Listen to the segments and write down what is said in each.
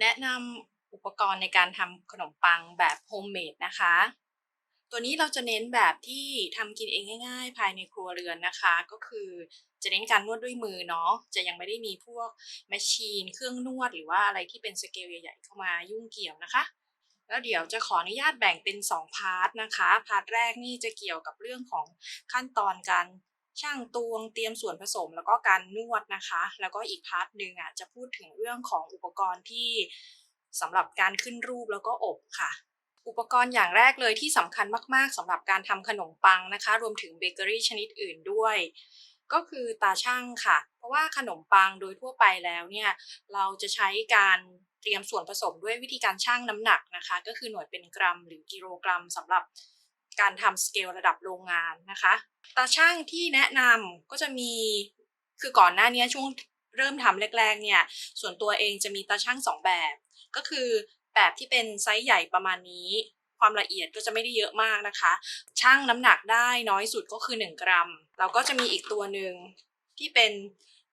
แนะนำอุปกรณ์ในการทำขนมปังแบบโฮมเมดนะคะ ตัวนี้เราจะเน้นแบบที่ทำกินเองง่ายๆ ภายในครัวเรือนนะคะ ก็คือจะเน้นการนวดด้วยมือเนาะ จะยังไม่ได้มีพวกแมชชีน เครื่องนวดหรือว่าอะไรที่เป็นสเกลใหญ่ๆเข้ามายุ่งเกี่ยวนะคะ แล้วเดี๋ยวจะขออนุญาตแบ่งเป็น 2 พาร์ทนะคะ พาร์ทแรกนี่จะเกี่ยวกับเรื่องของขั้นตอนการ ช่างตวงเตรียมส่วนผสมแล้วก็การนวดนะคะ แล้วก็อีกพาร์ทหนึ่งอะจะพูดถึงเรื่องของอุปกรณ์ที่สำหรับการขึ้นรูปแล้วก็อบค่ะ อุปกรณ์อย่างแรกเลยที่สำคัญมาก ๆสำหรับการทำขนมปังนะคะ รวมถึงเบเกอรี่ชนิดอื่นด้วย ก็คือตาช่างค่ะ เพราะว่าขนมปังโดยทั่วไปแล้วเนี่ยเราจะใช้การเตรียมส่วนผสมด้วยวิธีการชั่งน้ำหนักนะคะ ก็คือหน่วยเป็นกรัมหรือกิโลกรัมสำหรับ การทำสเกลระดับโรงงานนะคะ ตาช่างที่แนะนำก็จะมีคือก่อนหน้านี้ช่วงเริ่มทำแรก ๆ เนี่ย ส่วนตัวเองจะมีตาช่างสองแบบ ก็คือแบบที่เป็นไซส์ใหญ่ประมาณนี้ ความละเอียดก็จะไม่ได้เยอะมากนะคะ ช่างน้ำหนักได้น้อยสุดก็คือ 1 กรัม แล้วก็จะมีอีกตัวหนึ่งที่เป็น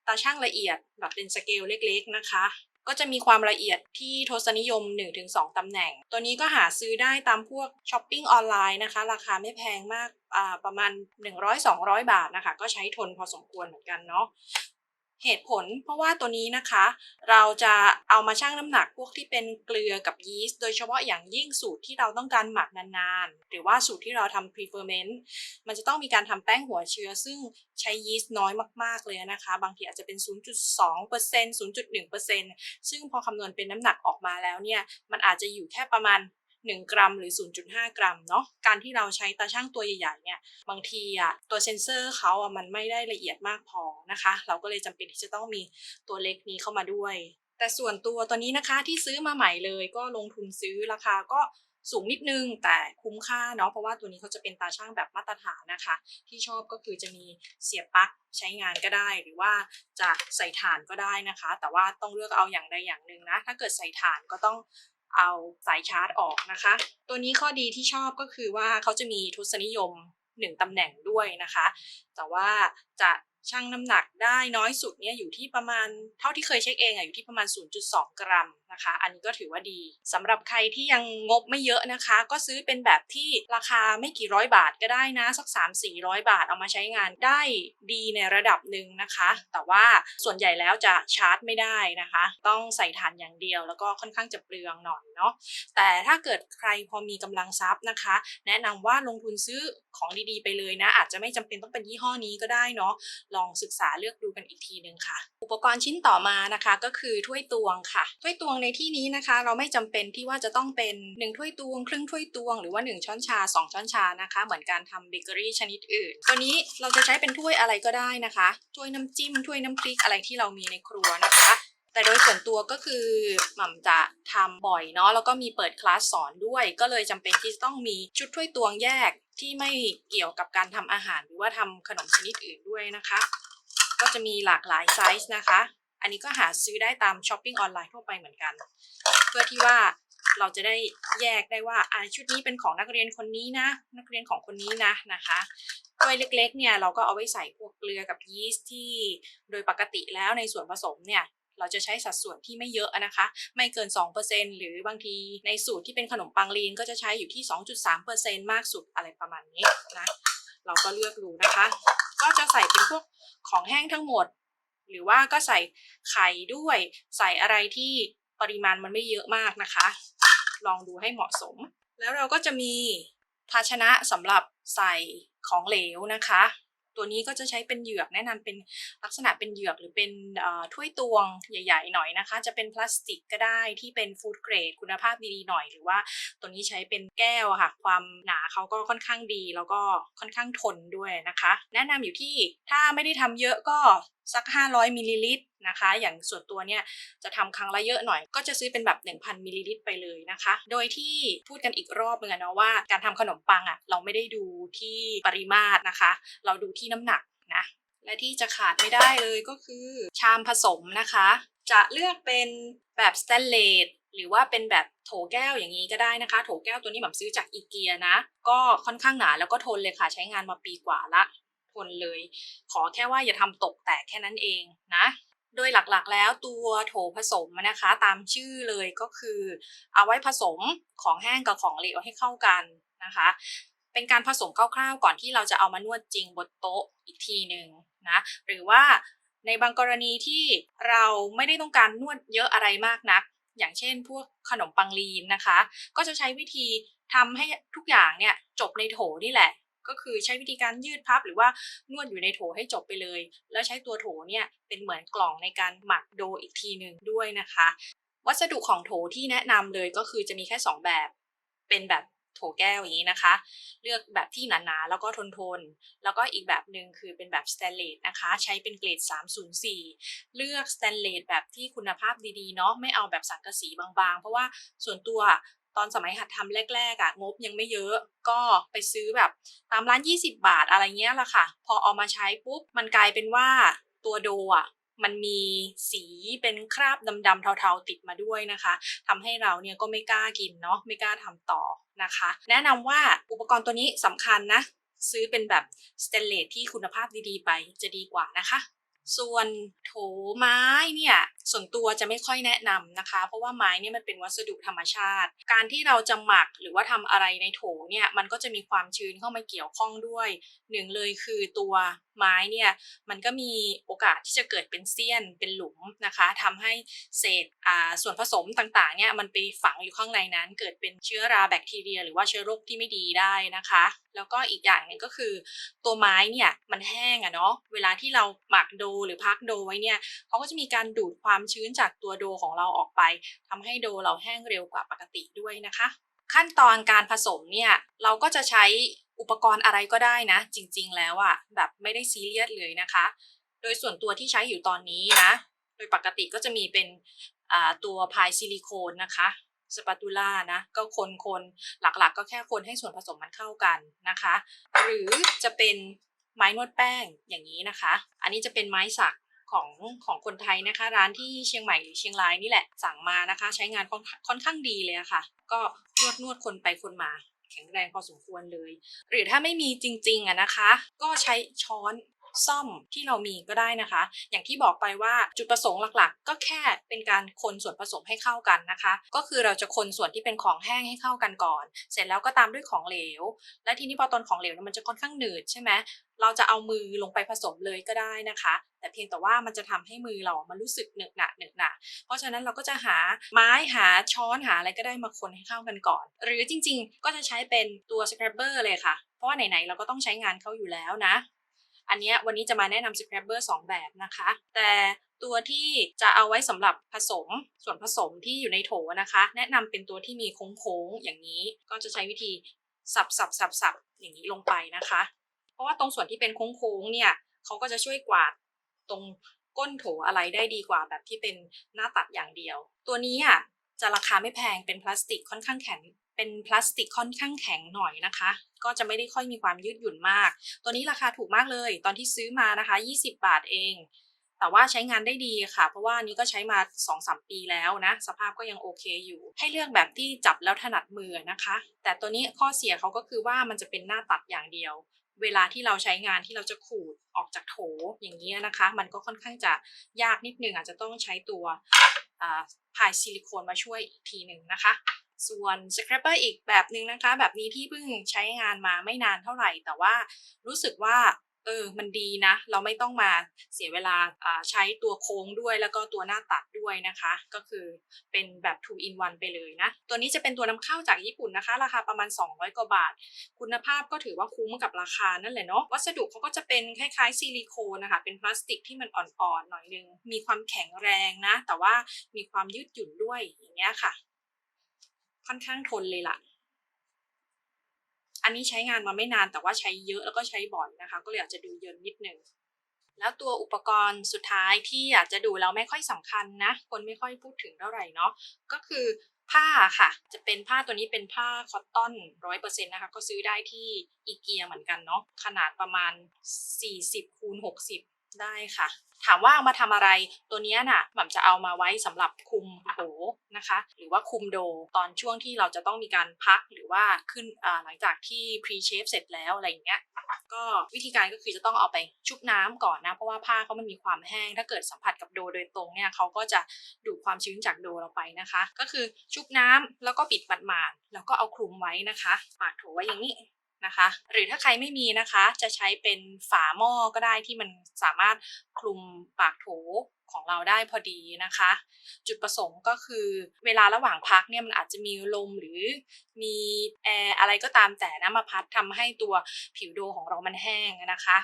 ตาช่างละเอียดแบบเป็นสเกลเล็ก ๆ นะคะ ก็จะมีความละเอียดที่ทศนิยม 1-2 ตำแหน่ง ตัวนี้ก็หาซื้อได้ตามพวกช้อปปิ้งออนไลน์นะคะ ราคาไม่แพงมากอ่าประมาณ 100-200 บาทนะคะ ก็ใช้ทนพอสมควรเหมือนกันเนาะ เหตุผลเพราะว่าตัวนี้นะคะ เราจะเอามาชั่งน้ำหนักพวกที่เป็นเกลือกับยีสต์โดยเฉพาะอย่างยิ่งสูตรที่เราต้องการหมักนานๆ หรือว่าสูตรที่เราทำ preferment มันจะต้องมีการทำแป้งหัวเชื้อ ซึ่งใช้ยีสต์น้อยมากๆเลยนะคะ บางทีอาจจะเป็น 0.2% 0.1%ซึ่งพอคำนวณเป็นน้ำหนักออกมาแล้วเนี่ย มันอาจจะอยู่แค่ประมาณ 1 กรัมหรือ 0.5 กรัมเนาะการที่เราใช้ตาช่างตัวใหญ่ๆเนี่ยบางทีอะตัวเซนเซอร์เขาอะมันไม่ได้ละเอียดมากพอนะคะ เราก็เลยจำเป็นที่จะต้องมีตัวเล็กนี้เข้ามาด้วย แต่ส่วนตัวตัวนี้นะคะที่ซื้อมาใหม่เลยก็ลงทุนซื้อราคาก็สูงนิดนึงแต่คุ้มค่าเนาะเพราะว่าตัวนี้เขาจะเป็นตาช่างแบบมาตรฐานนะคะ ที่ชอบก็คือจะมีเสียบปลั๊กใช้งานก็ได้ หรือว่าจะใส่ถ่านก็ได้นะคะ แต่ว่าต้องเลือกเอาอย่างใดอย่างหนึ่งนะ ถ้าเกิดใส่ถ่านก็ต้อง เอาสายชาร์จออกนะคะ ตัวนี้ข้อดีที่ชอบก็คือว่าเขาจะมีทุศนิยม 1ตำแหน่งด้วยนะคะ แต่ว่าจะ ชั่งน้ำหนักได้น้อยสุดเนี่ยอยู่ที่ประมาณเท่าที่เคยเช็คเองอะอยู่ที่ประมาณ 0.2 กรัมนะคะ อันนี้ก็ถือว่าดีสำหรับใครที่ยังงบไม่เยอะนะคะ ก็ซื้อเป็นแบบที่ราคาไม่กี่ร้อยบาทก็ได้นะ สัก 3-400 บาทเอามาใช้งานได้ดีในระดับหนึ่งนะคะ แต่ว่าส่วนใหญ่แล้วจะชาร์จไม่ได้นะคะ ต้องใส่ถ่านอย่างเดียว แล้วก็ค่อนข้างจะเปลืองหน่อยเนาะแต่ถ้าเกิดใครพอมีกำลังทรัพย์นะคะ แนะนำว่าลงทุนซื้อของดีๆ ไปเลยนะ อาจจะไม่จำเป็นต้องเป็นยี่ห้อนี้ก็ได้เนาะลองศึกษาเลือกดูกันอีกทีนึงค่ะ อุปกรณ์ชิ้นต่อมานะคะก็คือถ้วยตวงค่ะ ถ้วยตวงในที่นี้นะคะ เราไม่จำเป็นที่ว่าจะต้องเป็น1ถ้วยตวงครึ่งถ้วยตวงหรือว่า 1 ช้อนชา 2 ช้อนชานะคะ เหมือนการทำเบเกอรี่ชนิดอื่น ตัวนี้เราจะใช้เป็นถ้วยอะไรก็ได้นะคะ ถ้วยน้ำจิ้มถ้วยน้ำพริกอะไรที่เรามีในครัวนะคะ แต่โดยส่วนตัวก็คือหม่ำจะทำบ่อยเนาะแล้วก็มีเปิดคลาสสอนด้วย ก็เลยจำเป็นที่จะต้องมีชุดถ้วยตวงแยกที่ไม่เกี่ยวกับการทำอาหารหรือว่าทำขนมชนิดอื่นด้วยนะคะ ก็จะมีหลากหลายไซส์นะคะ อันนี้ก็หาซื้อได้ตามช้อปปิ้งออนไลน์ทั่วไปเหมือนกัน เพื่อที่ว่าเราจะได้แยกได้ว่าอ่าชุดนี้เป็นของนักเรียนคนนี้นะ นักเรียนของคนนี้นะนะคะถ้วยเล็กๆเนี่ยเราก็เอาไว้ใส่พวกเกลือกับยีสต์ที่ โดยปกติแล้วในส่วนผสมเนี่ย เราจะใช้สัดส่วนที่ไม่เยอะนะคะ ไม่เกิน 2%หรือบางทีในสูตรที่เป็นขนมปังลีนก็จะใช้อยู่ที่ 2.3%มากสุดอะไรประมาณนี้นะเราก็เลือกดูนะคะ ก็จะใส่เป็นพวกของแห้งทั้งหมด หรือว่าก็ใส่ไข่ด้วย ใส่อะไรที่ปริมาณมันไม่เยอะมากนะคะ ลองดูให้เหมาะสม แล้วเราก็จะมีภาชนะสำหรับใส่ของเหลวนะคะ ตัวนี้ก็จะใช้เป็นเหยือกแนะนำเป็นลักษณะเป็นเหยือกหรือเป็นถ้วยตวงใหญ่ ๆ หน่อยนะคะ จะเป็นพลาสติกก็ได้ที่เป็นฟู้ดเกรดคุณภาพดีๆหน่อย หรือว่าตัวนี้ใช้เป็นแก้วค่ะ ความหนาเขาก็ค่อนข้างดี แล้วก็ค่อนข้างทนด้วยนะคะ แนะนำอยู่ที่ถ้าไม่ได้ทำเยอะก็สัก 500มิลลิลิตรนะคะ อย่างส่วนตัวเนี่ยจะทำครั้งละเยอะหน่อย ก็จะซื้อเป็นแบบ 1,000มิลลิลิตรไปเลยนะคะ โดยที่พูดกันอีกรอบนึงอะเนาะว่าการทำขนมปังอะเรา ไม่ได้ดูที่ปริมาตรนะคะ เราดูที่น้ำหนักนะและที่จะขาดไม่ได้เลยก็คือชามผสมนะคะ จะเลือกเป็นแบบสแตนเลสหรือว่าเป็นแบบโถแก้วอย่างนี้ก็ได้นะคะ โถแก้วตัวนี้แบบซื้อจากอีเกียนะ ก็ค่อนข้างหนาแล้วก็ทนเลยค่ะ ใช้งานมาปีกว่าละ ทนเลย ขอแค่ว่าอย่าทำตกแตกแค่นั้นเองนะ โดยหลักๆแล้วตัวโถผสมนะคะ ตามชื่อเลยก็คือ เอาไว้ผสมของแห้งกับของเหลวให้เข้ากันนะคะ เป็นการผสมคร่าวๆ ก่อนที่เราจะเอามานวดจริงบนโต๊ะอีกทีหนึ่งนะหรือว่าในบางกรณีที่เราไม่ได้ต้องการนวดเยอะอะไรมากนัก อย่างเช่น พวกขนมปังลีนนะคะ ก็จะใช้วิธีทำให้ทุกอย่างเนี่ยจบในโถนี่แหละ ก็คือใช้วิธีการยืดพับ หรือว่านวดอยู่ในโถให้จบไปเลย แล้วใช้ตัวโถเนี่ยเป็นเหมือนกล่องในการหมักโดอีกทีหนึ่งด้วยนะคะ วัสดุของโถที่แนะนำเลยก็คือจะมีแค่ 2 แบบ เป็นแบบ ถแก้วอย่างนี้นะคะ เลือกแบบที่หนาๆ แล้วก็ทนทนๆแล้วก็อีกแบบหนึ่งคือเป็นแบบสแตนเลสนะคะ ใช้เป็นเกรด 304 เลือกสแตนเลสแบบที่คุณภาพดีๆเนาะไม่เอาแบบสังกะสีบางๆ เพราะว่าส่วนตัวตอนสมัยหัดทำแรกๆอะงบยังไม่เยอะก็ไปซื้อแบบตามร้าน 20 บาทอะไรเงี้ยละค่ะ พอเอามาใช้ปุ๊บมันกลายเป็นว่าตัวโดอะ มันมีสีเป็นคราบดำๆเทาๆติดมาด้วยนะคะทำให้เราเนี่ยก็ไม่กล้ากินเนาะไม่กล้าทำต่อนะคะ แนะนำว่าอุปกรณ์ตัวนี้สำคัญนะ ซื้อเป็นแบบสเตนเลสที่คุณภาพดีๆไปจะดีกว่านะคะ ส่วนโถไม้เนี่ยส่วนตัวจะไม่ค่อยแนะนำนะคะ เพราะว่าไม้เนี่ยมันเป็นวัสดุธรรมชาติ การที่เราจะหมักหรือว่าทำอะไรในโถเนี่ยมันก็จะมีความชื้นเข้ามาเกี่ยวข้องด้วยหนึ่งเลยคือตัวไม้เนี่ยมันก็มีโอกาสที่จะเกิดเป็นเสี้ยนเป็นหลุมนะคะทำให้เศษอ่าส่วนผสมต่างๆเนี่ยมันไปฝังอยู่ข้างในนั้น เกิดเป็นเชื้อราแบคทีเรีย หรือว่าเชื้อโรคที่ไม่ดีได้นะคะ แล้วก็อีกอย่างหนึงก็คือ ตัวไม้เนี่ยมันแห้งอะเนาะเวลาที่เราหมักโดหรือพักโดไว้เนี่ยเขาก็จะมีการดูดความความชื้นจากตัวโดของเราออกไปทำให้โดเราแห้งเร็วกว่าปกติด้วยนะคะ ขั้นตอนการผสมเนี่ยเราก็จะใช้อุปกรณ์อะไรก็ได้นะ จริงๆ แล้วอะแบบไม่ได้ซีเรียสเลยนะคะ โดยส่วนตัวที่ใช้อยู่ตอนนี้นะ โดยปกติก็จะมีเป็นตัวพายซิลิโคนนะคะสปาตูล่านะก็คนๆหลักๆ ก็แค่คนให้ส่วนผสมมันเข้ากันนะคะ หรือจะเป็นไม้นวดแป้งอย่างนี้นะคะ อันนี้จะเป็นไม้สัก ของของคนไทยนะคะ ร้านที่เชียงใหม่หรือเชียงรายนี่แหละสั่งมานะคะ ใช้งานค่อนค่อนข้างดีเลยะค่ะ ก็นวดนวดคนไปคนมาแข็งแรงพอสมควรเลย หรือถ้าไม่มีจริงๆอะนะคะ ก็ใช้ช้อน ซ่อมที่เรามีก็ได้นะคะ อย่างที่บอกไปว่าจุดประสงค์หลักๆ ก็แค่เป็นการคนส่วนผสมให้เข้ากันนะคะ ก็คือเราจะคนส่วนที่เป็นของแห้งให้เข้ากันก่อน เสร็จแล้วก็ตามด้วยของเหลว และทีนี้พอตอนของเหลวเนี่ยมันจะค่อนข้างหนืดใช่ไหมเราจะเอามือลงไปผสมเลยก็ได้นะคะ แต่เพียงแต่ว่ามันจะทำให้มือเรามันรู้สึกหนึกหนะหนึกหนะเพราะฉะนั้นเราก็จะหาไม้หาช้อนหาอะไรก็ได้มาคนให้เข้ากันก่อน หรือจริงๆ ก็จะใช้เป็นตัว scrubber เลยค่ะ เพราะว่าไหนๆเราก็ต้องใช้งานเขาอยู่แล้วนะ อันนี้วันนี้จะมาแนะนำ scrubber 2แบบนะคะ แต่ตัวที่จะเอาไว้สำหรับผสมส่วนผสมที่อยู่ในโถนะคะ แนะนำเป็นตัวที่มีโค้งๆอย่างนี้ ก็จะใช้วิธีสับสับสับสับอย่างนี้ลงไปนะคะ เพราะว่าตรงส่วนที่เป็นโค้งๆเนี่ยเขาก็จะช่วยกวาดตรงก้นโถอะไรได้ดีกว่าแบบที่เป็นหน้าตัดอย่างเดียว ตัวนี้อะจะราคาไม่แพงเป็นพลาสติกค่อนข้างแข็งเป็นพลาสติกค่อนข้างแข็งหน่อยนะคะ ก็จะไม่ได้ค่อยมีความยืดหยุ่นมาก ตัวนี้ราคาถูกมากเลย ตอนที่ซื้อมานะคะ 20 บาทเอง แต่ว่าใช้งานได้ดีค่ะ เพราะว่านี้ก็ใช้มา 2-3 ปีแล้วนะ สภาพก็ยังโอเคอยู่ ให้เลือกแบบที่จับแล้วถนัดมือนะคะ แต่ตัวนี้ข้อเสียเขาก็คือว่ามันจะเป็นหน้าตัดอย่างเดียวเวลาที่เราใช้งานที่เราจะขูดออกจากโถอย่างนี้นะคะ มันก็ค่อนข้างจะยากนิดนึงอาจจะต้องใช้ตัว พายซิลิโคนมาช่วยอีกทีหนึ่งนะคะ ส่วนสครับเปอร์อีกแบบหนึ่งนะคะ แบบนี้ที่เพิ่งใช้งานมาไม่นานเท่าไหร่ แต่ว่ารู้สึกว่า เออมันดีนะ เราไม่ต้องมาเสียเวลาใช้ตัวโค้งด้วยแล้วก็ตัวหน้าตัดด้วยนะคะ ก็คือเป็นแบบ two in one ไปเลยนะ ตัวนี้จะเป็นตัวนำเข้าจากญี่ปุ่นนะคะ ราคาประมาณ 200 กว่าบาท คุณภาพก็ถือว่าคุ้มกับราคานั่นแหละเนาะวัสดุเขาก็จะเป็นคล้ายๆซิลิโคนนะคะ เป็นพลาสติกที่มันอ่อนๆหน่อยนึง มีความแข็งแรงนะ แต่ว่ามีความยืดหยุ่นด้วยอย่างเงี้ยค่ะ ค่อนข้างทนเลยล่ะ อันนี้ใช้งานมาไม่นานแต่ว่าใช้เยอะแล้วก็ใช้บ่อยนะคะ ก็เลยอาจจะดูเยินนิดนึงแล้วตัวอุปกรณ์สุดท้ายที่อาจจะดูแล้วไม่ค่อยสำคัญนะ คนไม่ค่อยพูดถึงเท่าไหร่เนาะก็คือผ้าค่ะ จะเป็นผ้าตัวนี้เป็นผ้าคอตตอนร้อยเปอร์เซ็นต์นะคะ ก็ซื้อได้ที่อีเกียเหมือนกันเนาะขนาดประมาณ 40คูณ60 ได้ค่ะ ถามว่าเอามาทำอะไร ตัวนี้น่ะหม่ำจะเอามาไว้สำหรับคุมโถนะคะ หรือว่าคุมโดตอนช่วงที่เราจะต้องมีการพักหรือว่าขึ้นหลังจากที่ pre shape เสร็จแล้วอะไรอย่างเงี้ยก็วิธีการก็คือจะต้องเอาไปชุบน้ำก่อนนะ เพราะว่าผ้าเขามันมีความแห้ง ถ้าเกิดสัมผัสกับโดโดยตรงเนี่ยเขาก็จะดูดความชื้นจากโดเราไปนะคะ ก็คือชุบน้ำแล้วก็ปิดหมาดๆแล้วก็เอาคลุมไว้นะคะปาดโถไว้อย่างนี้ นะคะ หรือถ้าใครไม่มีนะคะ จะใช้เป็นฝาหม้อก็ได้ที่มันสามารถคลุมปากโถของเราได้พอดีนะคะ จุดประสงค์ก็คือเวลาระหว่างพักเนี่ยมันอาจจะมีลมหรือมีแอร์อะไรก็ตามแต่นะมาพัดทำให้ตัวผิวโดของเรามันแห้งนะคะ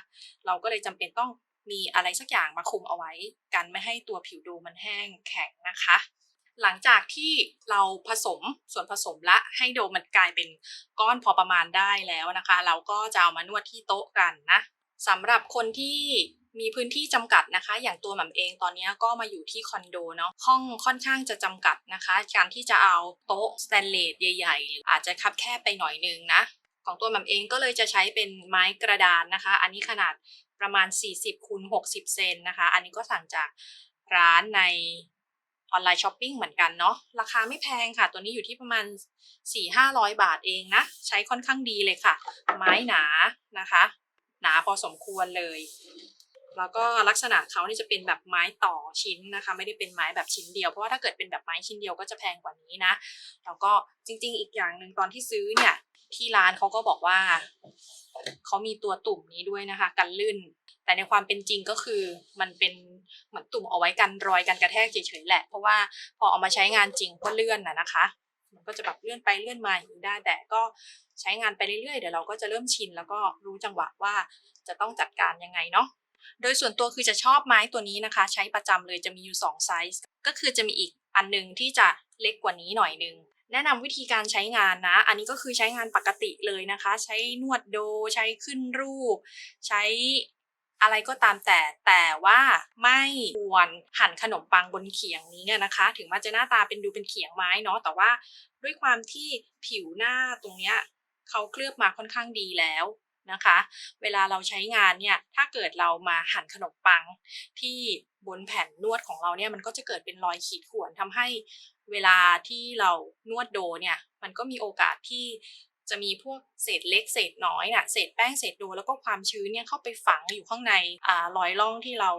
เราก็เลยจำเป็นต้องมีอะไรสักอย่างมาคุมเอาไว้ กันไม่ให้ตัวผิวโดมันแห้งแข็งนะคะ หลังจากที่เราผสมส่วนผสมละให้โดมันกลายเป็นก้อนพอประมาณได้แล้วนะคะ เราก็จะเอามานวดที่โต๊ะกันนะสำหรับคนที่มีพื้นที่จำกัดนะคะ อย่างตัวหม่ำเองตอนนี้ก็มาอยู่ที่คอนโดเนาะห้องค่อนข้างจะจำกัดนะคะ การที่จะเอาโต๊ะสแตนเลสใหญ่ๆหรืออาจจะคับแคบไปหน่อยนึงนะ ของตัวหม่ำเองก็เลยจะใช้เป็นไม้กระดานนะคะ อันนี้ขนาดประมาณ 40คูณ60 เซนนะคะ อันนี้ก็สั่งจากร้านใน ออนไลน์ช้อปปิ้งเหมือนกันเนาะราคาไม่แพงค่ะ ตัวนี้อยู่ที่ประมาณ 4-500 บาทเองนะ ใช้ค่อนข้างดีเลยค่ะ ไม้หนานะคะ หนาพอสมควรเลย แล้วก็ลักษณะเขานี่จะเป็นแบบไม้ต่อชิ้นนะคะ ไม่ได้เป็นไม้แบบชิ้นเดียวเพราะว่าถ้าเกิดเป็นแบบไม้ชิ้นเดียวก็จะแพงกว่านี้นะแล้วก็จริงๆ อีกอย่างหนึ่งตอนที่ซื้อเนี่ยที่ร้านเขาก็บอกว่าเขามีตัวตุ่มนี้ด้วยนะคะ กันลื่น แต่ในความเป็นจริงก็คือมันเป็นเหมือนตุ่มเอาไว้กันรอยกันกระแทกเฉยๆแหละ เพราะว่าพอเอามาใช้งานจริงก็เลื่อนนะนะคะ มันก็จะแบบเลื่อนไปเลื่อนมาอย่างนี้ได้ แต่ก็ใช้งานไปเรื่อยๆ เดี๋ยวเราก็จะเริ่มชิน แล้วก็รู้จังหวะว่าจะต้องจัดการยังไงเนาะ โดยส่วนตัวคือจะชอบไม้ตัวนี้นะคะ ใช้ประจำเลยจะมีอยู่2ไซส์ ก็คือจะมีอีกอันหนึงที่จะเล็กกว่านี้หน่อยนึงแนะนำวิธีการใช้งานนะ อันนี้ก็คือใช้งานปกติเลยนะคะ ใช้นวดโด ใช้ขึ้นรูป ใช้ อะไรก็ตามแต่แต่ว่าไม่ควรหั่นขนมปังบนเขียงนี้นะคะ ถึงมันจะหน้าตาเป็นดูเป็นเขียงไม้เนาะแต่ว่าด้วยความที่ผิวหน้าตรงเนี้ยเขาเคลือบมาค่อนข้างดีแล้วนะคะ เวลาเราใช้งานเนี่ยถ้าเกิดเรามาหั่นขนมปังที่บนแผ่นนวดของเราเนี่ยมันก็จะเกิดเป็นรอยขีดข่วนทำให้เวลาที่เรานวดโดเนี่ยมันก็มีโอกาสที่ จะมีพวกเศษเล็กเศษน้อยน่ะเศษแป้งเศษโดแล้วก็ความชื้นเนี่ยเข้าไปฝังอยู่ข้างในอ่ารอยร่องที่เรา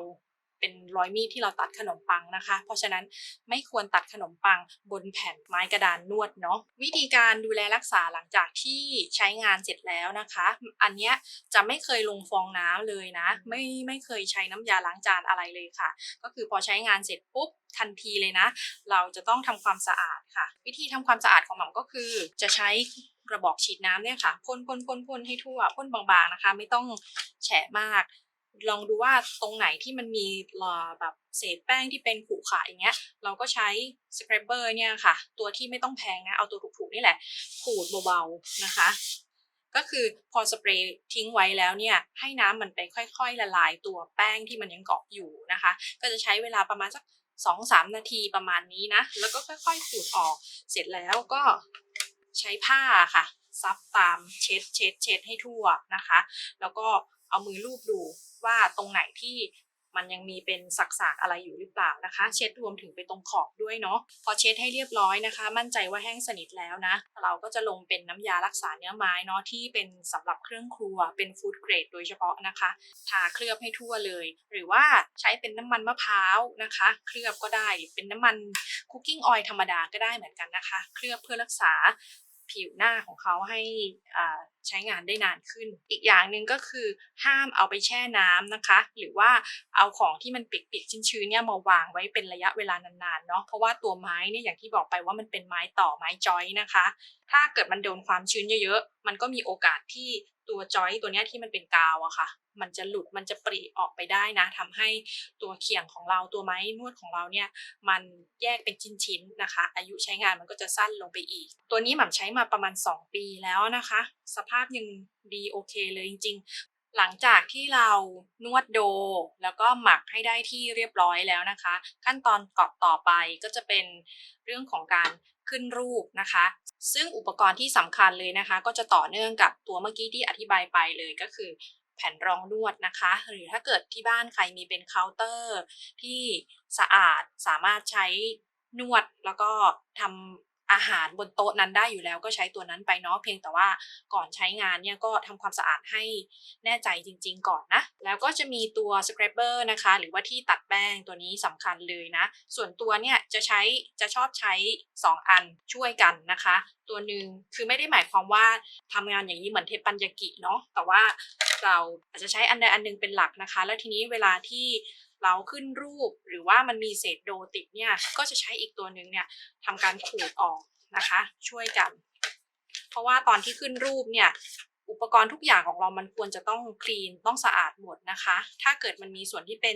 เป็นรอยมีดที่เราตัดขนมปังนะคะ เพราะฉะนั้นไม่ควรตัดขนมปังบนแผ่นไม้กระดานนวดเนาะวิธีการดูแลรักษาหลังจากที่ใช้งานเสร็จแล้วนะคะ อันเนี้ยจะไม่เคยลงฟองน้ำเลยนะ ไม่ไม่เคยใช้น้ำยาล้างจานอะไรเลยค่ะ ก็คือพอใช้งานเสร็จปุ๊บทันทีเลยนะ เราจะต้องทำความสะอาดค่ะ วิธีทำความสะอาดของหม่ำก็คือจะใช้ กระบอกฉีดน้ำเนี่ยค่ะพ่นพ่นพ่นพ่นให้ทั่วพ่นบางๆนะคะ ไม่ต้องแฉะมาก ลองดูว่าตรงไหนที่มันมีแบบเศษแป้งที่เป็นขรุขระอย่างเงี้ย เราก็ใช้สครับเบอร์เนี่ยค่ะ ตัวที่ไม่ต้องแพงนะเอาตัวถูกๆนี่แหละ ขูดเบาๆนะคะ ก็คือพอสเปรย์ทิ้งไว้แล้วเนี่ย ให้น้ำมันไปค่อยๆ ละลายตัวแป้งที่มันยังเกาะอยู่นะคะ ก็จะใช้เวลาประมาณสักสองสามนาทีประมาณนี้นะ แล้วก็ค่อยๆขูดออก เสร็จแล้วก็ ใช้ผ้าค่ะ ซับตามเช็ดเช็ดเช็ดให้ทั่วนะคะ แล้วก็เอามือลูบดูว่าตรงไหนที่ มันยังมีเป็นสักๆอะไรอยู่หรือเปล่านะคะ เช็ดรวมถึงไปตรงขอบด้วยเนาะพอเช็ดให้เรียบร้อยนะคะ มั่นใจว่าแห้งสนิทแล้วนะ เราก็จะลงเป็นน้ำยารักษาเนื้อไม้เนาะที่เป็นสำหรับเครื่องครัวเป็นฟู้ดเกรดโดยเฉพาะนะคะ ทาเคลือบให้ทั่วเลย หรือว่าใช้เป็นน้ำมันมะพร้าวนะคะ เคลือบก็ได้เป็นน้ำมันคุกกิ้งออยล์ธรรมดาก็ได้เหมือนกันนะคะ เคลือบเพื่อรักษา ผิวหน้าของเขาให้ใช้งานได้นานขึ้น อีกอย่างหนึ่งก็คือห้ามเอาไปแช่น้ำนะคะ หรือว่าเอาของที่มันเปียกๆชื้นๆเนี่ยมาวางไว้เป็นระยะเวลานานๆเนาะเพราะว่าตัวไม้เนี่ยอย่างที่บอกไปว่ามันเป็นไม้ต่อไม้จอยนะคะ ถ้าเกิดมันโดนความชื้นเยอะๆมันก็มีโอกาสที่ ตัวจอยตัวนี้ที่มันเป็นกาวอะค่ะ มันจะหลุดมันจะปรีออกไปได้นะทำให้ตัวเขียงของเราตัวไม้นวดของเราเนี่ยมันแยกเป็นชิ้นๆนะคะ อายุใช้งานมันก็จะสั้นลงไปอีก ตัวนี้หม่ำใช้มาประมาณ 2 ปีแล้วนะคะ สภาพยังดีโอเคเลยจริงๆ หลังจากที่เรานวดโด แล้วก็หมักให้ได้ที่เรียบร้อยแล้วนะคะ ขั้นตอนกอบต่อไปก็จะเป็นเรื่องของการขึ้นรูปนะคะ ซึ่งอุปกรณ์ที่สำคัญเลยนะคะ ก็จะต่อเนื่องกับตัวเมื่อกี้ที่อธิบายไปเลยก็คือแผ่นรองนวดนะคะ หรือถ้าเกิดที่บ้านใครมีเป็นเคาน์เตอร์ที่สะอาดสามารถใช้นวดแล้วก็ทำ อาหารบนโต๊ะนั้นได้อยู่แล้วก็ใช้ตัวนั้นไปเนาะเพียงแต่ว่าก่อนใช้งานเนี่ยก็ทำความสะอาดให้แน่ใจจริง ๆ ก่อนนะ แล้วก็จะมีตัว scraper นะคะ หรือว่าที่ตัดแป้งตัวนี้สำคัญเลยนะ ส่วนตัวเนี่ยจะใช้จะชอบใช้ 2 อันช่วยกันนะคะ ตัวหนึ่งคือไม่ได้หมายความว่าทำงานอย่างนี้เหมือนเทปปัญญากิเนาะแต่ว่าเราอาจจะใช้อันใดอันหนึงเป็นหลักนะคะ แล้วทีนี้เวลาที่ เราขึ้นรูปหรือว่ามันมีเศษโดติดเนี่ยก็จะใช้อีกตัวหนึ่งเนี่ยทำการขูดออกนะคะ ช่วยกัน เพราะว่าตอนที่ขึ้นรูปเนี่ย อุปกรณ์ทุกอย่างของเรามันควรจะต้องคลีนต้องสะอาดหมดนะคะ ถ้าเกิดมันมีส่วนที่เป็น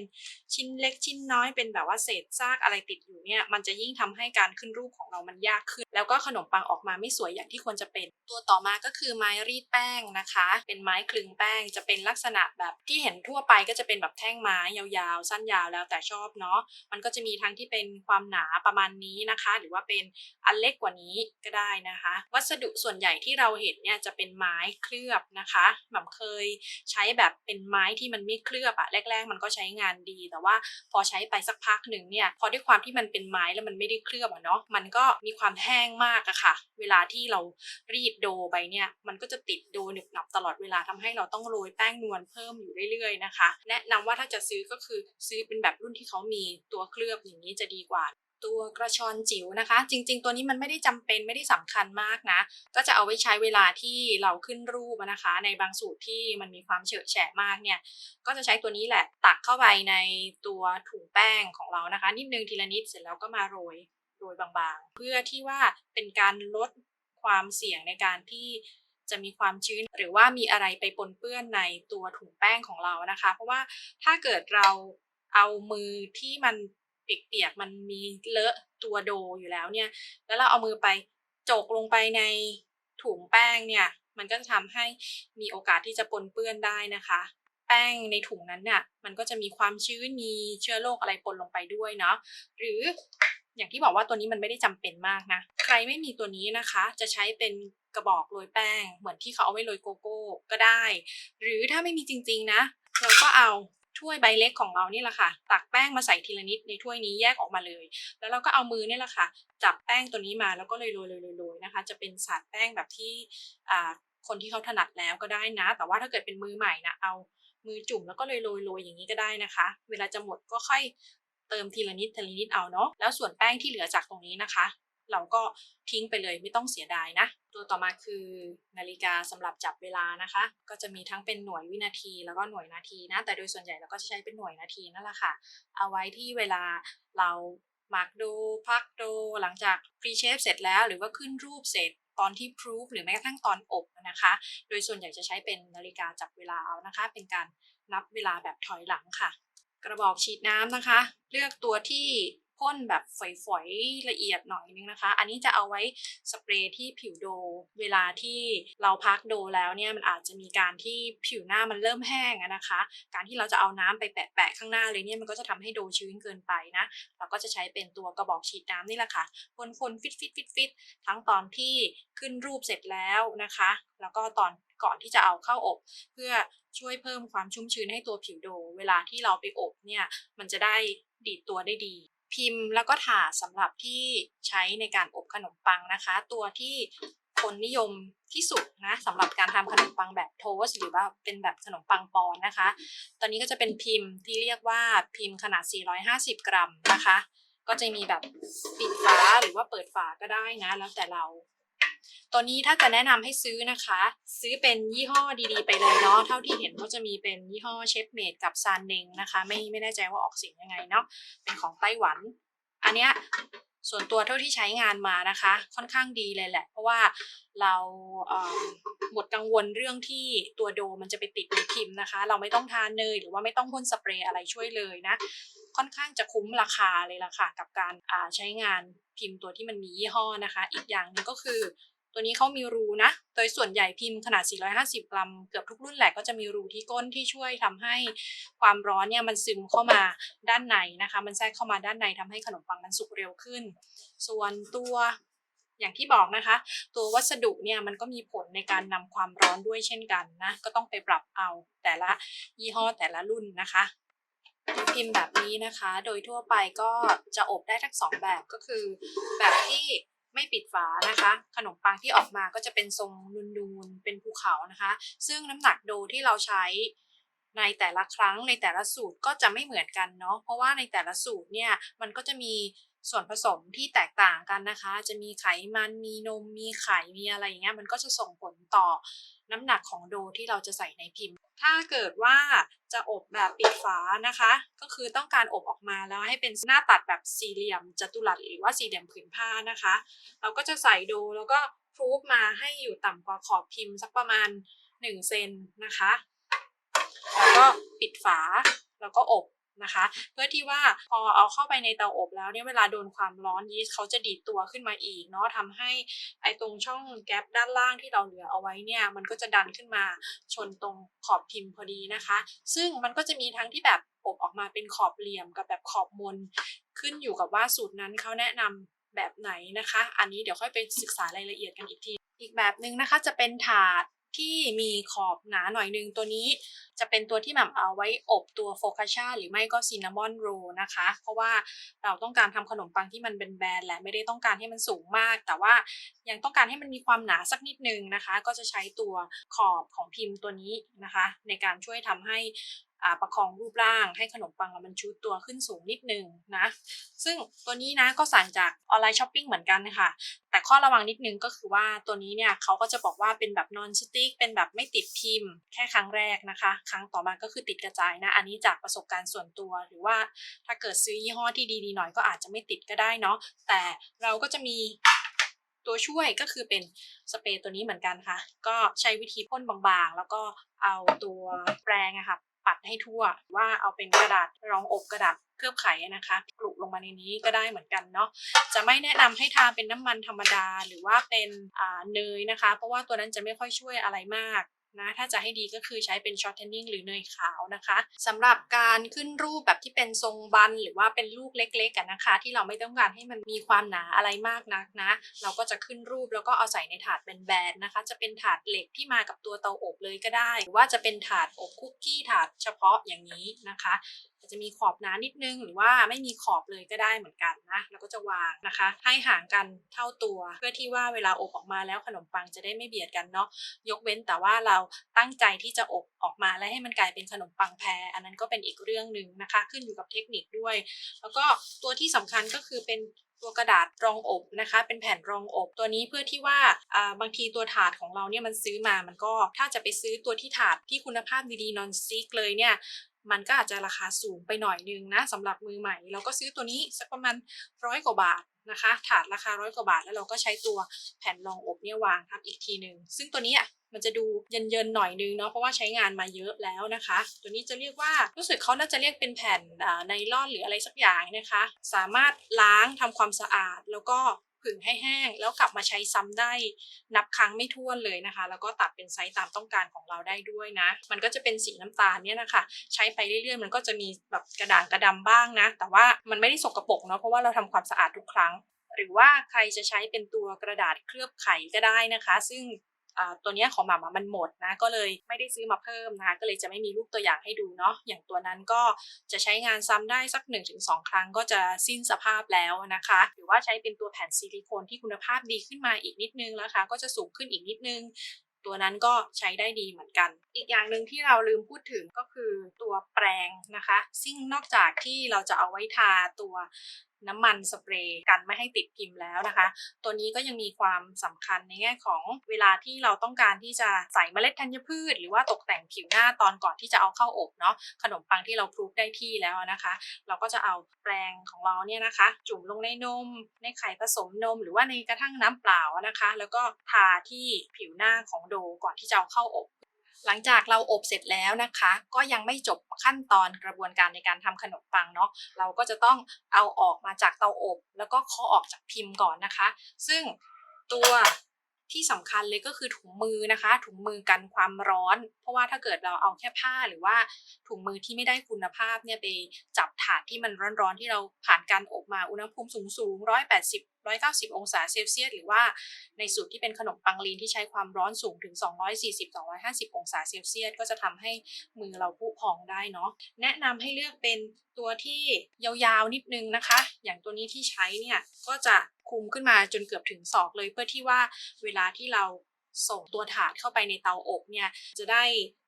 ชิ้นเล็กชิ้นน้อยเป็นแบบว่าเศษซากอะไรติดอยู่เนี่ย มันจะยิ่งทำให้การขึ้นรูปของเรามันยากขึ้น แล้วก็ขนมปังออกมาไม่สวยอย่างที่ควรจะเป็น ตัวต่อมาก็คือไม้รีดแป้งนะคะ เป็นไม้คลึงแป้งจะเป็นลักษณะแบบที่เห็นทั่วไปก็จะเป็นแบบแท่งไม้ยาวๆ สั้นยาวแล้วแต่ชอบเนาะ มันก็จะมีทั้งที่เป็นความหนาประมาณนี้นะคะ หรือว่าเป็นอันเล็กกว่านี้ก็ได้นะคะ วัสดุส่วนใหญ่ที่เราเห็นเนี่ยจะเป็นไม้คลืือบนะคะหม่ำเคยใช้แบบเป็นไม้ที่มันไม่เคลือบอะแรก ๆ มันก็ใช้งานดี แต่ว่าพอใช้ไปสักพักหนึ่งเนี่ยพอด้วยความที่มันเป็นไม้แล้วมันไม่ได้เคลือบอะเนาะมันก็มีความแห้งมากอะค่ะ เวลาที่เรารีดโดไปเนี่ยมันก็จะติดโดหนึบหนับตลอดเวลาทำให้เราต้องโรยแป้งนวลเพิ่มอยู่เรื่อยๆนะคะ แนะนำว่าถ้าจะซื้อก็คือซื้อเป็นแบบรุ่นที่เขามีตัวเคลือบอย่างนี้จะดีกว่า ตัวกระชอนจิ๋วนะคะ จริง ๆ ตัวนี้มันไม่ได้จำเป็นไม่ได้สำคัญมากนะ ก็จะเอาไว้ใช้เวลาที่เราขึ้นรูปนะคะ ในบางสูตรที่มันมีความเฉอะแฉะมากเนี่ย ก็จะใช้ตัวนี้แหละตักเข้าไปในตัวถุงแป้งของเรานะคะ นิดนึงทีละนิดเสร็จแล้วก็มาโรยโรยบางๆ เพื่อที่ว่าเป็นการลดความเสี่ยงในการที่จะมีความชื้นหรือว่ามีอะไรไปปนเปื้อนในตัวถุงแป้งของเรานะคะ เพราะว่าถ้าเกิดเราเอามือที่มัน เปียกๆมันมีเลอะตัวโดอยู่แล้วเนี่ย แล้วเราเอามือไปจกลงไปในถุงแป้งเนี่ย มันก็จะทำให้มีโอกาสที่จะปนเปื้อนได้นะคะ แป้งในถุงนั้นเนี่ยมันก็จะมีความชื้น มีเชื้อโรคอะไรปนลงไปด้วยเนาะ หรืออย่างที่บอกว่าตัวนี้มันไม่ได้จำเป็นมากนะ ใครไม่มีตัวนี้นะคะ จะใช้เป็นกระบอกโรยแป้ง เหมือนที่เขาเอาไว้โรยโกโก้ก็ได้ หรือถ้าไม่มีจริงๆนะ เราก็เอา ถ้วยใบเล็กของเรานี่แหละค่ะ ตักแป้งมาใส่ทีละนิดในถ้วยนี้แยกออกมาเลย แล้วเราก็เอามือนี่แหละค่ะ จับแป้งตัวนี้มาแล้วก็เลยโรยๆๆๆนะคะ จะเป็นสาดแป้งแบบที่อ่าคนที่เขาถนัดแล้วก็ได้นะ แต่ว่าถ้าเกิดเป็นมือใหม่นะเอามือจุ่มแล้วก็เลยโรยๆอย่างนี้ก็ได้นะคะ เวลาจะหมดก็ค่อยเติมทีละนิดทีละนิดเอาเนาะแล้วส่วนแป้งที่เหลือจากตรงนี้นะคะ เราก็ทิ้งไปเลยไม่ต้องเสียดายนะ ตัวต่อมาคือนาฬิกาสำหรับจับเวลานะคะ ก็จะมีทั้งเป็นหน่วยวินาที แล้วก็หน่วยนาทีนะ แต่โดยส่วนใหญ่เราก็จะใช้เป็นหน่วยนาทีนั่นแหละค่ะ เอาไว้ที่เวลาเราหมักดูพักดูหลังจากพรีเชฟเสร็จแล้วหรือว่าขึ้นรูปเสร็จตอนที่พรูฟหรือแม้กระทั่งตอนอบนะคะ โดยส่วนใหญ่จะใช้เป็นนาฬิกาจับเวลาเอานะคะ เป็นการนับเวลาแบบถอยหลังค่ะ กระบอกฉีดน้ำนะคะ เลือกตัวที่ พ่นแบบฝอยๆละเอียดหน่อยนึงนะคะ อันนี้จะเอาไว้สเปรย์ที่ผิวโด เวลาที่เราพักโดแล้วเนี่ยมันอาจจะมีการที่ผิวหน้ามันเริ่มแห้งนะคะ การที่เราจะเอาน้ำไปแปะๆข้างหน้าเลยเนี่ยมันก็จะทำให้โดชื้นเกินไปนะ เราก็จะใช้เป็นตัวกระบอกฉีดน้ำนี่แหละค่ะพ่นๆฟิตฟิตฟิตฟิตๆทั้งตอนที่ขึ้นรูปเสร็จแล้วนะคะ แล้วก็ตอนก่อนที่จะเอาเข้าอบ เพื่อช่วยเพิ่มความชุ่มชื้นให้ตัวผิวโด เวลาที่เราไปอบเนี่ยมันจะได้ดีดตัวได้ดี พิมพ์แล้วก็ถาดสำหรับที่ใช้ในการอบขนมปังนะคะ ตัวที่คนนิยมที่สุดนะสำหรับการทำขนมปังแบบโทสต์หรือว่าเป็นแบบขนมปังปอนนะคะ ตอนนี้ก็จะเป็นพิมพ์ที่เรียกว่าพิมพ์ขนาด 450 กรัมนะคะ ก็จะมีแบบปิดฝาหรือว่าเปิดฝาก็ได้นะ แล้วแต่เรา ตัวนี้ถ้าจะแนะนำให้ซื้อนะคะ ซื้อเป็นยี่ห้อดีๆ ไปเลยเนาะเท่าที่เห็นก็จะมีเป็นยี่ห้อเชฟเมดกับซานเนงนะคะ ไม่ไม่แน่ใจว่าออกเสียงยังไงเนาะเป็นของไต้หวัน อันเนี้ยส่วนตัวเท่าที่ใช้งานมานะคะ ค่อนข้างดีเลยแหละ เพราะว่าเราเหมดกังวลเรื่องที่ตัวโดมันจะไปติดในพิมพ์นะคะ เราไม่ต้องทานเนยหรือว่าไม่ต้องพ่นสเปรย์อะไรช่วยเลยนะ ค่อนข้างจะคุ้มราคาเลยล่ะค่ะกับการใช้งานพิมพ์ตัวที่มันมียี่ห้อนะคะ อีกอย่างหนึงก็คือ ตัวนี้เขามีรูนะ โดยส่วนใหญ่พิมพ์ขนาด 450 กรัม เกือบทุกรุ่นแหละก็จะมีรูที่ก้นที่ช่วยทำให้ความร้อนเนี่ยมันซึมเข้ามาด้านในนะคะ มันแทรกเข้ามาด้านในทำให้ขนมปังมันสุกเร็วขึ้น ส่วนตัวอย่างที่บอกนะคะ ตัววัสดุเนี่ยมันก็มีผลในการนำความร้อนด้วยเช่นกันนะ ก็ต้องไปปรับเอาแต่ละยี่ห้อแต่ละรุ่นนะคะพิมพ์แบบนี้นะคะ โดยทั่วไปก็จะอบได้ทั้งสองแบบก็คือ แบบที่ ไม่ปิดฝานะคะ ขนมปังที่ออกมาก็จะเป็นทรงนูนๆเป็นภูเขานะคะ ซึ่งน้ำหนักโดที่เราใช้ในแต่ละครั้งในแต่ละสูตรก็จะไม่เหมือนกันเนาะเพราะว่าในแต่ละสูตรเนี่ยมันก็จะมี ส่วนผสมที่แตกต่างกันนะคะ จะมีไขมันมีนม มีไข่มีอะไรอย่างเงี้ยมันก็จะส่งผลต่อน้ำหนักของโดที่เราจะใส่ในพิมพ์ ถ้าเกิดว่าจะอบแบบปิดฝานะคะ ก็คือต้องการอบออกมาแล้วให้เป็นหน้าตัดแบบสี่เหลี่ยมจัตุรัสหรือว่าสี่เหลี่ยมผืนผ้านะคะ เราก็จะใส่โดแล้วก็พรูฟมาให้อยู่ต่ำกว่าขอบพิมพ์สักประมาณ1เซนนะคะ แล้วก็ปิดฝาแล้วก็อบ นะคะ เพื่อที่ว่าพอเอาเข้าไปในเตาอบแล้วเนี่ยเวลาโดนความร้อนยีสต์เขาจะดีดตัวขึ้นมาอีกเนาะทำให้ไอตรงช่องแกลบด้านล่างที่เราเหลือเอาไว้เนี่ยมันก็จะดันขึ้นมาชนตรงขอบพิมพ์พอดีนะคะ ซึ่งมันก็จะมีทั้งที่แบบอบออกมาเป็นขอบเหลี่ยมกับแบบขอบมน ขึ้นอยู่กับว่าสูตรนั้นเขาแนะนำแบบไหนนะคะ อันนี้เดี๋ยวค่อยไปศึกษารายละเอียดกันอีกที อีกแบบหนึ่งนะคะจะเป็นถาด ที่มีขอบหนาหน่อยนึงตัวนี้ จะเป็นตัวที่แหม่มเอาไว้อบตัวโฟคาชาหรือไม่ก็ซินนามอนโรนะคะ เพราะว่าเราต้องการทำขนมปังที่มันเป็นแบนๆและไม่ได้ต้องการให้มันสูงมาก แต่ว่ายังต้องการให้มันมีความหนาสักนิดนึงนะคะ ก็จะใช้ตัวขอบของพิมพ์ตัวนี้นะคะ ในการช่วยทำให้ ประคองรูปร่างให้ขนมปังมันชูตัวขึ้นสูงนิดนึงนะ ซึ่งตัวนี้นะก็สั่งจากออนไลน์ช้อปปิ้งเหมือนกันนะคะแต่ข้อระวังนิดนึงก็คือว่าตัวนี้เนี่ยเขาก็จะบอกว่าเป็นแบบนอนสติ๊กเป็นแบบไม่ติดพิมพ์ แค่ครั้งแรกนะคะ ครั้งต่อมาก็คือติดกระจายนะ อันนี้จากประสบการณ์ส่วนตัว หรือว่าถ้าเกิดซื้อยี่ห้อที่ดีๆหน่อยก็อาจจะไม่ติดก็ได้เนาะ แต่เราก็จะมีตัวช่วยก็คือเป็นสเปรย์ตัวนี้เหมือนกันค่ะ ก็ใช้วิธีพ่นบางๆ แล้วก็เอาตัวแปรงอะค่ะ ปัดให้ทั่ว ว่าเอาเป็นกระดาษรองอบกระดาษเคลือบไขนะคะกลุลงมาในนี้ก็ได้เหมือนกันเนาะจะไม่แนะนำให้ทาเป็นน้ำมันธรรมดาหรือว่าเป็นเนยนะคะ เพราะว่าตัวนั้นจะไม่ค่อยช่วยอะไรมาก นะถ้าจะให้ดีก็คือใช้เป็นช็อตเทนนิ่งหรือเนยขาวนะคะสำหรับการขึ้นรูปแบบที่เป็นทรงบันหรือว่าเป็นลูกเล็กๆกันนะคะ ที่เราไม่ต้องการให้มันมีความหนาอะไรมากนักนะ เราก็จะขึ้นรูปแล้วก็เอาใส่ในถาดแบนๆนะคะ จะเป็นถาดเหล็กที่มากับตัวเตาอบเลยก็ได้ หรือว่าจะเป็นถาดอบคุกกี้ถาดเฉพาะอย่างนี้นะคะ จะมีขอบหนานิดนึง หรือว่าไม่มีขอบเลยก็ได้เหมือนกันนะแล้วก็จะวางนะคะ ให้ห่างกันเท่าตัว เพื่อที่ว่าเวลาอบออกมาแล้วขนมปังจะได้ไม่เบียดกันเนาะยกเว้นแต่ว่าเราตั้งใจที่จะอบออกมาและให้มันกลายเป็นขนมปังแพรอันนั้นก็เป็นอีกเรื่องหนึ่งนะคะ ขึ้นอยู่กับเทคนิคด้วย แล้วก็ตัวที่สำคัญก็คือเป็น ตัวกระดาษรองอบนะคะ เป็นแผ่นรองอบตัวนี้เพื่อที่ว่าบางทีตัวถาดของเราเนี่ยมันซื้อมามันก็ถ้าจะไปซื้อตัวที่ถาดที่คุณภาพดีๆนอนซิกเลยเนี่ยมันก็อาจจะราคาสูงไปหน่อยนึงนะสำหรับมือใหม่ เราก็ซื้อตัวนี้สักประมาณร้อยกว่าบาท นะคะ ถาดราคาร้อยกว่าบาท แล้วเราก็ใช้ตัวแผ่นรองอบเนี่ยวางทับอีกทีหนึ่งซึ่งตัวนี้อะมันจะดูเยินๆหน่อยนึงเนาะเพราะว่าใช้งานมาเยอะแล้วนะคะ ตัวนี้จะเรียกว่ารู้สึกเขาน่าจะเรียกเป็นแผ่นไนล่อนหรืออะไรสักอย่างนะคะ สามารถล้างทำความสะอาดแล้วก็ ผึ่งให้แห้ง แล้วกลับมาใช้ซ้ำได้นับครั้งไม่ถ้วนเลยนะคะ แล้วก็ตัดเป็นไซส์ตามต้องการของเราได้ด้วยนะ มันก็จะเป็นสีน้ำตาลเนี่ยนะคะ ใช้ไปเรื่อยๆ มันก็จะมีแบบกระด่างกระดำบ้างนะ แต่ว่ามันไม่ได้สกรปรกเนาะเพราะว่าเราทำความสะอาดทุกครั้งหรือว่าใครจะใช้เป็นตัวกระดาษเคลือบไขก็ได้นะคะ ซึ่ง ตัวนี้ของหมามามันหมดนะ ก็เลยไม่ได้ซื้อมาเพิ่มนะคะก็เลยจะไม่มีรูปตัวอย่างให้ดูเนาะอย่างตัวนั้นก็จะใช้งานซ้ำได้สัก 1-2 ครั้งก็จะสิ้นสภาพแล้วนะคะ หรือว่าใช้เป็นตัวแผ่นซิลิโคนที่คุณภาพดีขึ้นมาอีกนิดนึงนะคะ ก็จะสูงขึ้นอีกนิดนึงตัวนั้นก็ใช้ได้ดีเหมือนกัน อีกอย่างหนึ่งที่เราลืมพูดถึงก็คือตัวแปรงนะคะ ซึ่งนอกจากที่เราจะเอาไว้ทาตัว น้ำมันสเปรย์กันไม่ให้ติดพิมพ์แล้วนะคะ ตัวนี้ก็ยังมีความสำคัญในแง่ของเวลาที่เราต้องการที่จะใส่เมล็ดธัญพืช หรือว่าตกแต่งผิวหน้าตอนก่อนที่จะเอาเข้าอบเนาะขนมปังที่เราพรูฟได้ที่แล้วนะคะ เราก็จะเอาแปรงของเราเนี่ยนะคะ จุ่มลงในนม ในไข่ผสมนม หรือว่าในกระทั่งน้ำเปล่านะคะ แล้วก็ทาที่ผิวหน้าของโดก่อนที่จะเอาเข้าอบ หลังจากเราอบเสร็จแล้วนะคะ ก็ยังไม่จบขั้นตอนกระบวนการในการทำขนมปังเนาะเราก็จะต้องเอาออกมาจากเตาอบ แล้วก็เคาะออกจากพิมพ์ก่อนนะคะ ซึ่งตัวที่สำคัญเลยก็คือถุงมือนะคะ ถุงมือกันความร้อน เพราะว่าถ้าเกิดเราเอาแค่ผ้าหรือว่าถุงมือที่ไม่ได้คุณภาพเนี่ยไปจับถาดที่มันร้อนๆที่เราผ่านการอบมาอุณหภูมิสูงๆ180 190 องศาเซลเซียสหรือว่าในสูตรที่เป็นขนมปังลีนที่ใช้ความร้อนสูงถึง 240-250 องศาเซลเซียสก็จะทำให้มือเราพุพองได้เนาะแนะนำให้เลือกเป็นตัวที่ยาวๆนิดนึงนะคะ อย่างตัวนี้ที่ใช้เนี่ยก็จะคุมขึ้นมาจนเกือบถึงศอกเลยเพื่อที่ว่าเวลาที่เราส่งตัวถาดเข้าไปในเตาอบเนี่ยจะได้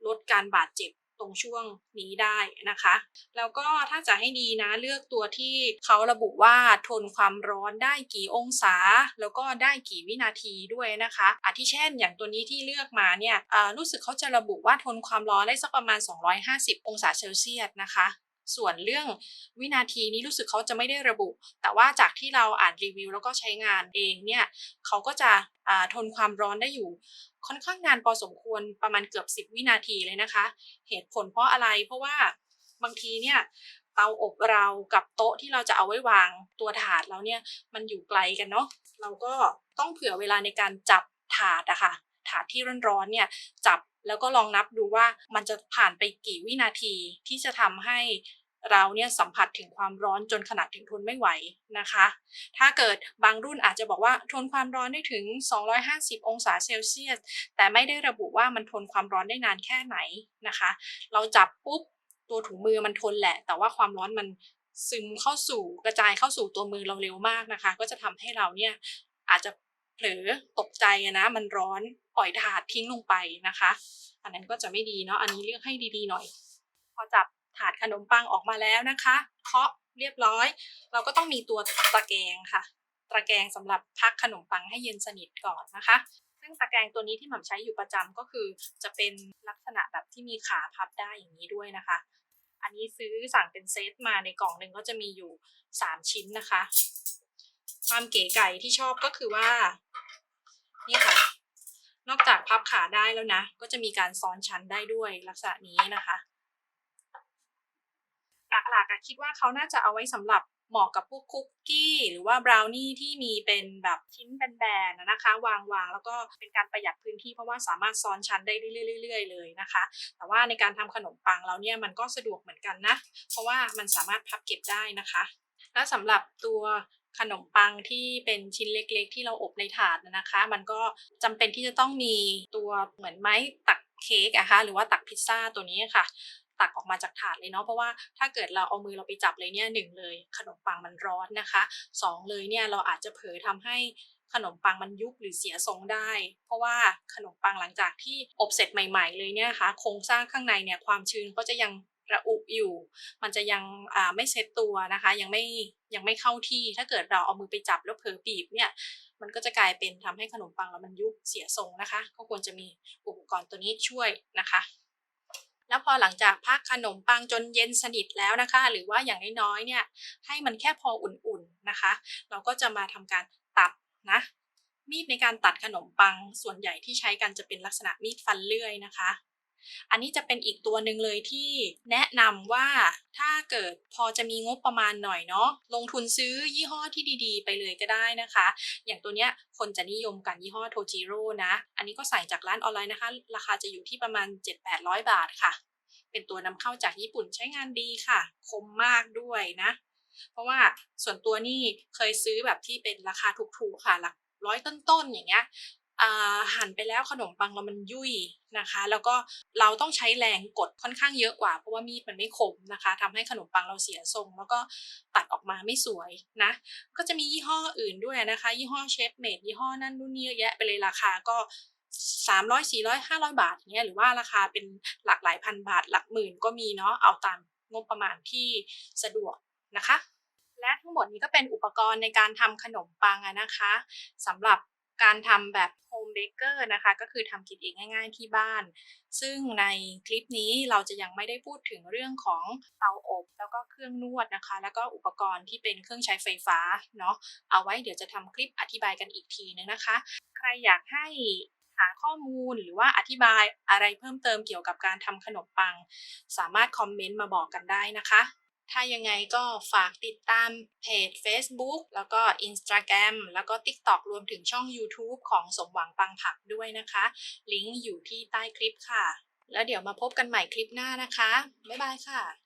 ลดการบาดเจ็บ ตรงช่วงนี้ได้นะคะ แล้วก็ถ้าจะให้ดีนะเลือกตัวที่เขาระบุว่าทนความร้อนได้กี่องศา แล้วก็ได้กี่วินาทีด้วยนะคะอาทิเช่น อย่างตัวนี้ที่เลือกมาเนี่ยรู้สึกเขาจะระบุว่าทนความร้อนได้สักประมาณ 250 องศาเซลเซียสนะคะ ส่วนเรื่องวินาทีนี้รู้สึกเขาจะไม่ได้ระบุ แต่ว่าจากที่เราอ่านรีวิวแล้วก็ใช้งานเองเนี่ยเขาก็จะทนความร้อนได้อยู่ ค่อนข้างนานพอสมควรประมาณเกือบ 10 วินาทีเลยนะคะ เหตุผลเพราะอะไรเพราะว่าบางทีเนี่ยเตาอบเรากับโต๊ะที่เราจะเอาไว้วางตัวถาดแล้วเนี่ยมันอยู่ไกลกันเนาะเราก็ต้องเผื่อเวลาในการจับถาดอะค่ะ ถาดที่ร้อนๆเนี่ยจับแล้วก็ลองนับดูว่ามันจะผ่านไปกี่วินาทีที่จะทำให้เราเนี่ยสัมผัสถึงความร้อนจนขนาดถึงทนไม่ไหวนะคะ ถ้าเกิดบางรุ่นอาจจะบอกว่าทนความร้อนได้ถึง 250 องศาเซลเซียส แต่ไม่ได้ระบุว่ามันทนความร้อนได้นานแค่ไหนนะคะ เราจับปุ๊บตัวถุงมือมันทนแหละ แต่ว่าความร้อนมันซึมเข้าสู่กระจายเข้าสู่ตัวมือเราเร็วมากนะคะ ก็จะทำให้เราเนี่ยอาจจะ เผลอตกใจนะมันร้อนปล่อยถาดทิ้งลงไปนะคะ อันนั้นก็จะไม่ดีเนาะอันนี้เลือกให้ดีๆหน่อย พอจับถาดขนมปังออกมาแล้วนะคะ เคาะเรียบร้อย เราก็ต้องมีตัวตะแกรงค่ะ ตะแกรงสำหรับพักขนมปังให้เย็นสนิทก่อนนะคะ ซึ่งตะแกรงตัวนี้ที่หม่ำใช้อยู่ประจำก็คือ จะเป็นลักษณะแบบที่มีขาพับได้อย่างนี้ด้วยนะคะ อันนี้ซื้อสั่งเป็นเซตมาในกล่องหนึ่งก็จะมีอยู่ 3 ชิ้นนะคะ ความเก๋ไก่ที่ชอบก็คือว่า นี่ค่ะ นอกจากพับขาได้แล้วนะ ก็จะมีการซ้อนชั้นได้ด้วยลักษณะนี้นะคะ หลักๆคิดว่าเขาน่าจะเอาไว้สำหรับเหมาะกับพวกคุกกี้ หรือว่าบราวนี่ที่มีเป็นแบบชิ้นแบนๆนะคะ วางๆแล้วก็เป็นการประหยัดพื้นที่เพราะว่าสามารถซ้อนชั้นได้เรื่อยๆเลยนะคะ แต่ว่าในการทำขนมปังแล้วเนี่ยมันก็สะดวกเหมือนกันนะ เพราะว่ามันสามารถพับเก็บได้นะคะ และสำหรับตัว ขนมปังที่เป็นชิ้นเล็กๆ ที่เราอบในถาดนะคะ มันก็จำเป็นที่จะต้องมีตัวเหมือนไม้ตักเค้กอะคะหรือว่าตักพิซซ่าตัวนี้ค่ะ ตักออกมาจากถาดเลยเนาะเพราะว่าถ้าเกิดเราเอามือเราไปจับเลยเนี่ยหนึ่งเลย ขนมปังมันร้อนนะคะสองเลยเนี่ยเราอาจจะเผลอทำให้ขนมปังมันยุบหรือเสียทรงได้ เพราะว่าขนมปังหลังจากที่อบเสร็จใหม่ ๆ เลยเนี่ยคะ่ะโครงสร้างข้างในเนี่ยความชื้นก็จะยัง ระอุอยู่ มันจะยังไม่เซ็ตตัวนะคะ ยังไม่ยังไม่เข้าที่ ถ้าเกิดเราเอามือไปจับแล้วเผลอบีบเนี่ย มันก็จะกลายเป็นทำให้ขนมปังเรามันยุบเสียทรงนะคะ ก็ควรจะมีอุปกรณ์ตัวนี้ช่วยนะคะแล้วพอหลังจากพักขนมปังจนเย็นสนิทแล้วนะคะ หรือว่าอย่างน้อยๆเนี่ยให้มันแค่พออุ่นๆนะคะ เราก็จะมาทำการตัดนะมีดในการตัดขนมปังส่วนใหญ่ที่ใช้กันจะเป็นลักษณะมีดฟันเลื่อยนะคะ อันนี้จะเป็นอีกตัวหนึ่งเลยที่แนะนำว่าถ้าเกิดพอจะมีงบประมาณหน่อยเนาะลงทุนซื้อยี่ห้อที่ดีๆ ไปเลยก็ได้นะคะ อย่างตัวเนี้ยคนจะนิยมกันยี่ห้อโทจิโร่นะ อันนี้ก็สั่งจากร้านออนไลน์นะคะ ราคาจะอยู่ที่ประมาณ 7-800 บาทค่ะ เป็นตัวนำเข้าจากญี่ปุ่นใช้งานดีค่ะ คมมากด้วยนะ เพราะว่าส่วนตัวนี่เคยซื้อแบบที่เป็นราคาถูกๆค่ะหลักร้อยต้นๆอย่างเงี้ย หั่นไปแล้วขนมปังเรามันยุ่ยนะคะ แล้วก็เราต้องใช้แรงกดค่อนข้างเยอะกว่า เพราะว่ามีดมันไม่คมนะคะทำให้ขนมปังเราเสียทรง แล้วก็ตัดออกมาไม่สวยนะ ก็จะมียี่ห้ออื่นด้วยนะคะ ยี่ห้อเชฟเมดยี่ห้อนั่นนู่นนี่เยอะแยะไปเลยราคาก็สามร้อยสี่ร้อยห้าร้อยบาทเนี้ยหรือว่าราคาเป็นหลักหลายพันบาทหลักหมื่นก็มีเนาะเอาตามงบประมาณที่สะดวกนะคะ และทั้งหมดนี้ก็เป็นอุปกรณ์ในการทำขนมปังนะคะสำหรับ การทำแบบโฮมเบเกอร์นะคะ ก็คือทำกินเองง่าย ๆ ที่บ้าน ซึ่งในคลิปนี้เราจะยังไม่ได้พูดถึงเรื่องของเตาอบ แล้วก็เครื่องนวดนะคะ แล้วก็อุปกรณ์ที่เป็นเครื่องใช้ไฟฟ้าเนาะเอาไว้เดี๋ยวจะทำคลิปอธิบายกันอีกทีนึงนะคะ ใครอยากให้หาข้อมูลหรือว่าอธิบายอะไรเพิ่มเติมเกี่ยวกับการทำขนมปัง สามารถคอมเมนต์มาบอกกันได้นะคะ ถ้ายังไงก็ฝากติดตามเพจ Facebook แล้วก็ Instagram แล้วก็ TikTok รวมถึงช่อง YouTube ของสมหวังปังผักด้วยนะคะ ลิงก์อยู่ที่ใต้คลิปค่ะ แล้วเดี๋ยวมาพบกันใหม่คลิปหน้านะคะ บ๊ายบายค่ะ